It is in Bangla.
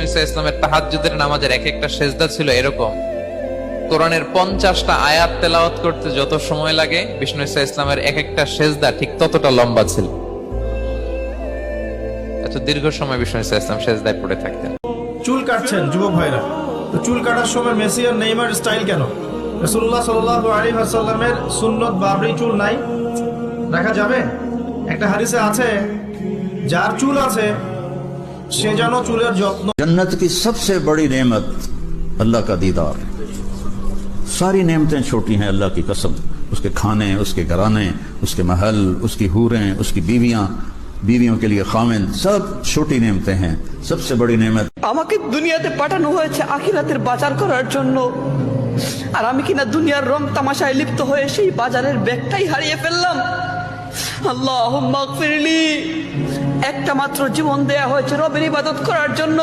ইসলামের তাহাজ্জুদের নামাজের এক একটা সেজদা ছিল এরকম। কোরআনের পঞ্চাশটা আয়াত তেলাওয়াত করতে যত সময় লাগে, বিষ্ণু ইসা ইসলামের এক একটা সেজদা ঠিক ততটা লম্বা ছিল। এত দীর্ঘ সময় বিষ্ণু ইসা ইসলাম সেজদায় পড়ে থাকতেন। চুল কাটছেন যুবক ভাইরা। তো চুল কাটার সময় মেসি আর নেইমার স্টাইল কেন? রসুল্লাহ সাল আলী আসাল্লামের সুন্নত বাবরি চুল নাই। দেখা যাবে? একটা হাদিসে আছে, যার চুল আছে সে যেন চুলের যত্ন जन्नत की सबसे बड़ी नेमत अल्लाह का दीदार सारी नेमतें छोटी हैं अल्लाह की कसम उसके खाने उसके घराने उसके महल उसकी हूरें उसकी बीवियां बीवियों के लिए खामिन सब छोटी नेमतें हैं सबसे बड़ी नेमत আমাকে দুনিয়াতে পাঠানো হয়েছে আখিরাতের বাজার করার জন্য আর আমি কিনা দুনিয়ার রং তামাশায় লিপ্ত হয়ে সেই বাজারের ব্যাগটাই হারিয়ে ফেললাম আল্লাহ ফিরলি একটা মাত্র জীবন দেয়া হয়েছে রবের ইবাদত করার জন্য।